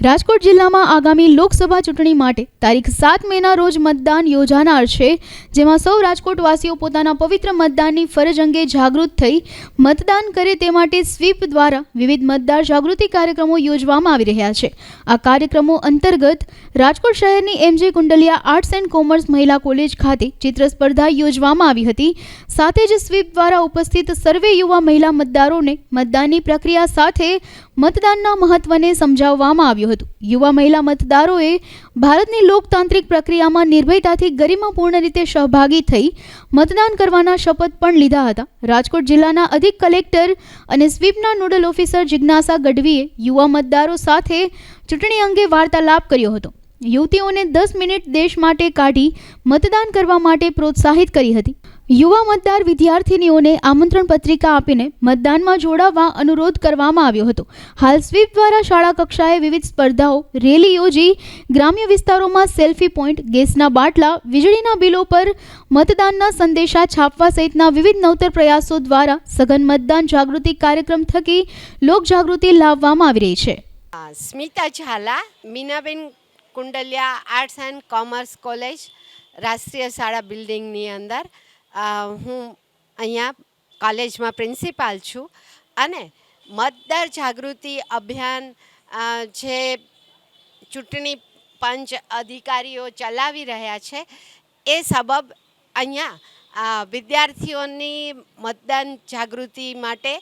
રાજકોટ જિલ્લામાં આગામી લોકસભા ચૂંટણી માટે તારીખ સાત મેના રોજ મતદાન યોજાનાર છે, જેમાં સૌ રાજકોટવાસીઓ પોતાના પવિત્ર મતદાનની ફરજ અંગે જાગૃત થઈ મતદાન કરે તે માટે સ્વીપ દ્વારા વિવિધ મતદાર જાગૃતિ કાર્યક્રમો યોજવામાં આવી રહ્યા છે. આ કાર્યક્રમો અંતર્ગત રાજકોટ શહેરની MJ Kundaliya arts and commerce મહિલા કોલેજ ખાતે ચિત્ર સ્પર્ધા યોજવામાં આવી હતી. સાથે જ સ્વીપ દ્વારા ઉપસ્થિત સર્વે યુવા મહિલા મતદારોને મતદાનની પ્રક્રિયા સાથે મતદાનના મહત્વને સમજાવવામાં આવ્યું હતું. યુવા મહિલા મતદારોએ ભારતની લોકતાંત્રિક પ્રક્રિયામાં નિર્ભયતાથી ગરિમાપૂર્ણ રીતે સહભાગી થઈ મતદાન કરવાના શપથ પણ લીધા હતા. રાજકોટ જિલ્લાના અધિક કલેક્ટર અને સ્વીપના નોડલ ઓફિસર જિજ્ઞાસા ગઢવીએ યુવા મતદારો સાથે ચૂંટણી અંગે વાર્તાલાપ કર્યો હતો. યુવતીઓને દસ મિનિટ દેશ માટે કાઢી મતદાન કરવા માટે પ્રોત્સાહિત કરી હતી. યુવા મતદાર વિદ્યાર્થીનીઓને આમંત્રણ પત્રિકા આપીને મતદાનમાં જોડાવા અનુરોધ કરવામાં આવ્યો હતો. હાલ સ્વીપ દ્વારા શાળા કક્ષાએ વિવિધ સ્પર્ધાઓ, રેલી યોજી ગ્રામ્ય વિસ્તારોમાં સેલ્ફી પોઈન્ટ, ગેસના બાટલા, વીજળીના બિલો પર મતદાનના સંદેશા છાપવા સહિતના વિવિધ નવતર પ્રયાસો દ્વારા સઘન મતદાન જાગૃતિ કાર્યક્રમ થકી લોકજાગૃતિ લાવવામાં આવી રહી છે. Smita Zala, Minaben Kundaliya arts and commerce college, રાષ્ટ્રીય શાળા બિલ્ડિંગની અંદર. હું અહીંયા કોલેજમાં પ્રિન્સિપાલ છું અને મતદાર જાગૃતિ અભિયાન જે ચૂંટણી પંચ અધિકારીઓ ચલાવી રહ્યા છે, એ સબબ અહીંયા વિદ્યાર્થીઓની મતદાન જાગૃતિ માટે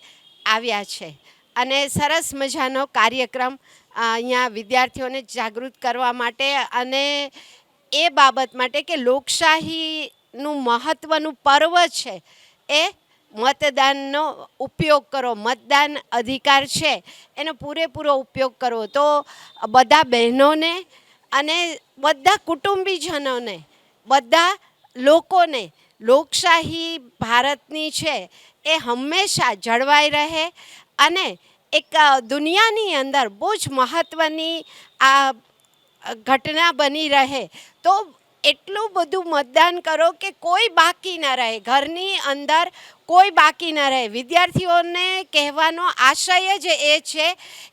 આવ્યા છે. અને સરસ મજાનો કાર્યક્રમ અહીંયા વિદ્યાર્થીઓને જાગૃત કરવા માટે અને એ બાબત માટે કે લોકશાહીનું મહત્ત્વનું પર્વ છે. એ મતદાનનો ઉપયોગ કરો. મતદાન અધિકાર છે. એનો પૂરેપૂરો ઉપયોગ કરો. તો બધા બહેનોને અને બધા કુટુંબીજનોને, બધા લોકોને લોકશાહી ભારતની છે એ હંમેશા જળવાઈ રહે અને એક દુનિયાની અંદર બહુ જ મહત્ત્વની આ ઘટના બની રહે. તો એટલું બધું મતદાન કરો કે કોઈ બાકી ન રહે. ઘરની અંદર કોઈ બાકી ન રહે. વિદ્યાર્થીઓને કહેવાનો આશય જ એ છે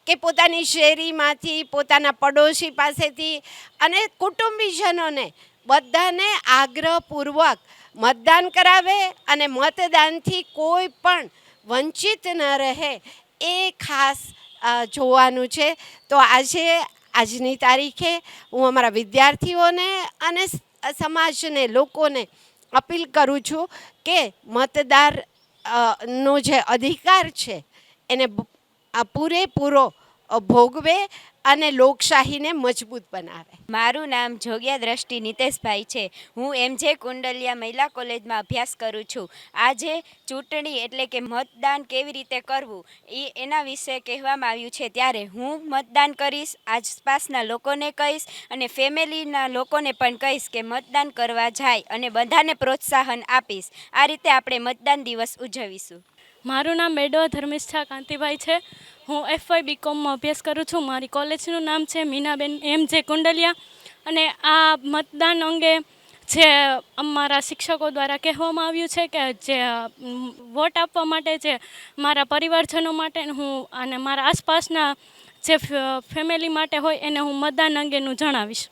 કે પોતાની શેરીમાંથી, પોતાના પડોશી પાસેથી અને કુટુંબીજનોને બધાને આગ્રહપૂર્વક મતદાન કરાવે અને મતદાનથી કોઈ પણ વંચિત ન રહે એ ખાસ જોવાનું છે. તો આજે આજની તારીખે હું અમારા વિદ્યાર્થીઓને અને સમાજને, લોકોને અપીલ કરું છું કે મતદાર નો જે અધિકાર છે એને પૂરેપૂરો ભોગવે અને લોકશાહીને મજબૂત બનાવે. મારું નામ જોગ્યા દ્રષ્ટિ નિતેશભાઈ છે. હું એમજે કુંડલિયા મહિલા કોલેજમાં અભ્યાસ કરું છું. આજે ચૂંટણી એટલે કે મતદાન કેવી રીતે કરવું એ એના વિશે કહેવામાં આવ્યું છે. ત્યારે હું મતદાન કરીશ આસપાસના લોકોને કહીશ અને ફેમિલીના લોકોને પણ કહીશ કે મતદાન કરવા જાય અને બધાને પ્રોત્સાહન આપીશ. આ રીતે આપણે મતદાન દિવસ ઉજવીશું. મારું નામ મેડો ધર્મિષ્ઠા કાંતિભાઈ છે. હું એફવાય બીકોમમાં અભ્યાસ કરું છું. મારી કોલેજનું નામ છે મીનાબેન એમ જે કુંડલિયા. અને આ મતદાન અંગે જે અમારા શિક્ષકો દ્વારા કહેવામાં આવ્યું છે કે જે વોટ આપવા માટે જે મારા પરિવારજનો માટે હું અને મારા આસપાસના જે ફેમિલી માટે હોય એને હું મતદાન અંગેનું જણાવીશ.